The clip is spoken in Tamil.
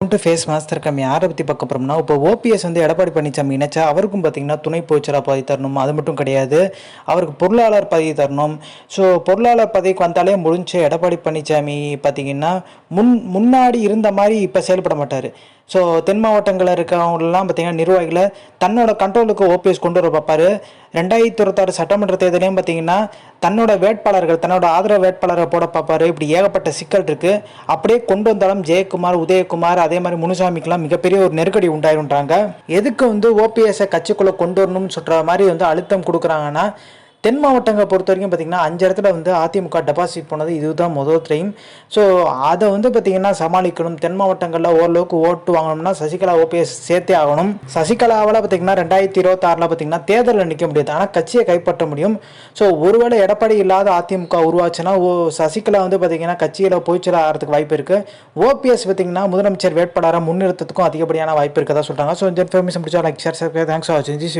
டு ஃபேஸ் மாஸ்டர் கம்மி யாரை பற்றி பார்க்க போகிறோம்னா இப்போ ஓபிஎஸ் வந்து எடப்பாடி பழனிசாமி இணைச்சா அவருக்கும் பார்த்தீங்கன்னா துணை பொதுச்செயலாளர் பதவி தரணும்? அது மட்டும் கிடையாது. அவருக்கு பொருளாளர் பதவி தரணும். ஸோ பொருளாளர் பதவிக்கு வந்தாலே முடிஞ்சு எடப்பாடி பழனிசாமி பார்த்தீங்கன்னா முன் முன்னாடி இருந்த மாதிரி இப்போ செயல்பட மாட்டார். ஸோ தென் மாவட்டங்களில் இருக்கிறவங்களெலாம் பார்த்தீங்கன்னா நிர்வாகிகளை தன்னோட கண்ட்ரோலுக்கு ஓபிஎஸ் கொண்டு வர பார்ப்பாரு ரெண்டாயிரத்தி இருபத்தாறு சட்டமன்ற தேர்தலையும் பார்த்தீங்கன்னா தன்னோட வேட்பாளர்கள் தன்னோட ஆதரவு வேட்பாளரை போட பார்ப்பாரு இப்படி ஏகப்பட்ட சிக்கல் இருக்குது அப்படியே கொண்டு வந்தாலும் ஜெயக்குமார் உதயகுமார் அதே மாதிரி முனுசாமிக்கெலாம் மிகப்பெரிய ஒரு நெருக்கடி உண்டாயிருன்றாங்க எதுக்கு வந்து ஓபிஎஸ்ஸை கட்சிக்குள்ளே கொண்டு வரணும்னு சொல்கிற மாதிரி வந்து அழுத்தம் கொடுக்குறாங்கன்னா தென் மாவட்டங்களை பொறுத்த வரைக்கும் பார்த்திங்கன்னா அஞ்சு இடத்துல வந்து அதிமுக டெபாசிட் போனது இதுதான் முதல் ட்ரெயின் ஸோ அதை வந்து பார்த்திங்கன்னா சமாளிக்கணும். தென் மாவட்டங்களில் ஓரளவுக்கு ஓட்டு வாங்கணும்னா சசிகலா ஓபிஎஸ் சேர்த்தே ஆகணும். சசிகலாவால் பார்த்திங்கன்னா ரெண்டாயிரத்தி இருபத்தாறில் பார்த்திங்கன்னா தேர்தலில் நிற்க முடியாது. ஆனால் கட்சியை கைப்பற்ற முடியும். ஸோ ஒருவேளை எடப்பாடி இல்லாத அதிமுக உருவாச்சுன்னா ஓ சசிகலா வந்து பார்த்திங்கன்னா கட்சியில் போய்ச்சல் ஆகிறதுக்கு வாய்ப்பு இருக்குது ஓபிஎஸ் பார்த்திங்கன்னா முதலமைச்சர் வேட்பாளராக முன்னிறுத்தத்துக்கும் அதிகப்படியான வாய்ப்பு இருக்கதா சொல்கிறாங்க ஸோ இந்த இன்ஃபர்மேஷன் பிடிச்சா லைக் ஷேர் தேங்க்ஸ் ஃபார் வாட்சிங் ஜி